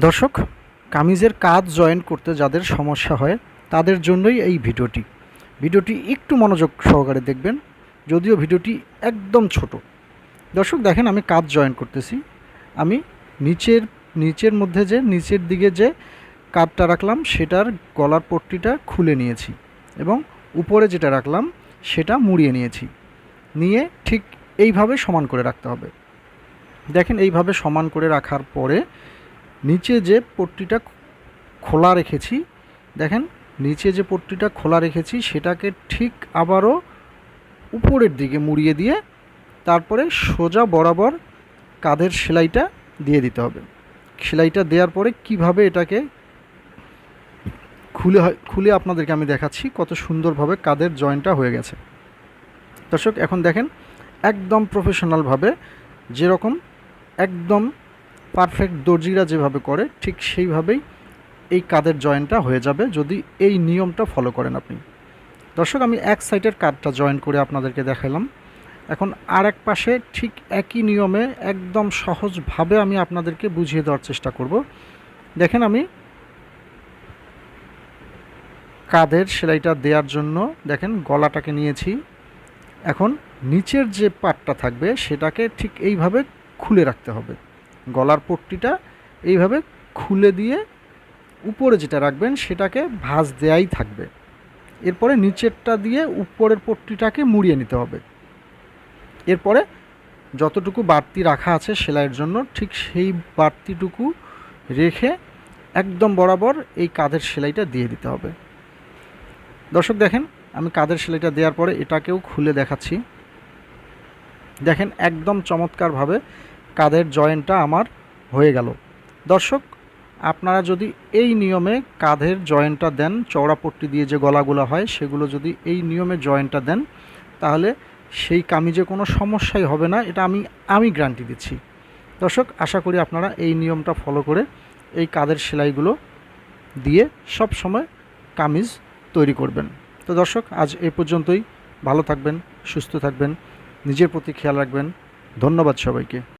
দর্শক, কামিজের কাজ জয়েন করতে যাদের সমস্যা হয়, তাদের জন্যই এই ভিডিওটি। ভিডিওটি একটু মনোযোগ সহকারে দেখবেন, যদিও ভিডিওটি একদম ছোট। দর্শক, দেখেন আমি কাজ জয়েন করতেছি। আমি নিচের নিচের মধ্যে যে, নিচের দিকে যে কাঠটা রাখলাম, সেটার গলার পট্টিটা খুলে নিয়েছি এবং উপরে যেটা রাখলাম, সেটা মুড়িয়ে নিয়েছি। নিয়ে ঠিক এইভাবে সমান করে রাখতে হবে। দেখেন, এইভাবে সমান করে রাখার পরে নিচে যে পট্টিটা খোলা রেখেছি, দেখেন, নিচে যে পট্টিটা খোলা রেখেছি, সেটাকে ঠিক আবারও উপরের দিকে মুড়িয়ে দিয়ে তারপরে সোজা বরাবর কাঁধের সেলাইটা দিয়ে দিতে হবে। সেলাইটা দেওয়ার পরে কীভাবে এটাকে খুলে খুলে আপনাদেরকে আমি দেখাচ্ছি কত সুন্দরভাবে কাঁধের জয়েন্টটা হয়ে গেছে। দর্শক, এখন দেখেন, একদম প্রফেশনালভাবে যেরকম একদম পারফেক্ট দর্জিরা যেভাবে করে, ঠিক সেইভাবেই এই কাদের জয়েন্টটা হয়ে যাবে যদি এই নিয়মটা ফলো করেন আপনি। দর্শক, আমি এক সাইডের কাঠটা জয়েন করে আপনাদেরকে দেখালাম। এখন আর এক পাশে ঠিক একই নিয়মে একদম সহজভাবে আমি আপনাদেরকে বুঝিয়ে দেওয়ার চেষ্টা করব। দেখেন আমি কাদের সেলাইটা দেওয়ার জন্য দেখেন গলাটাকে নিয়েছি। এখন নিচের যে পাটটা থাকবে সেটাকে ঠিক এইভাবে খুলে রাখতে হবে। গলার পট্টিটা এইভাবে খুলে দিয়ে উপরে যেটা রাখবেন সেটাকে ভাঁজ দেয়াই থাকবে। এরপরে নিচেরটা দিয়ে উপরের পট্টিটাকে মুড়িয়ে নিতে হবে। এরপরে যতটুকু বাড়তি রাখা আছে সেলাইয়ের জন্য ঠিক সেই বাড়তিটুকু রেখে একদম বরাবর এই কাঁধের সেলাইটা দিয়ে দিতে হবে। দর্শক দেখেন, আমি কাঁধের সেলাইটা দেওয়ার পরে এটাকেও খুলে দেখাচ্ছি। দেখেন, একদম চমৎকারভাবে কাঁধের জয়েন্টটা আমার হয়ে গেল। দর্শক, আপনারা যদি এই নিয়মে কাঁধের জয়েন্টটা দেন, চওড়া পট্টি দিয়ে যে গলাগুলো হয়, সেগুলো যদি এই নিয়মে জয়েন্টটা দেন, তাহলে সেই কামিজে কোনো সমস্যাই হবে না, এটা আমি আমি গ্যারান্টি দিচ্ছি। দর্শক, আশা করি আপনারা এই নিয়মটা ফলো করে এই কাঁধের সেলাইগুলো দিয়ে সব সময় কামিজ তৈরি করবেন। তো দর্শক, আজ এ পর্যন্তই। ভালো থাকবেন, সুস্থ থাকবেন, নিজের প্রতি খেয়াল রাখবেন। ধন্যবাদ সবাইকে।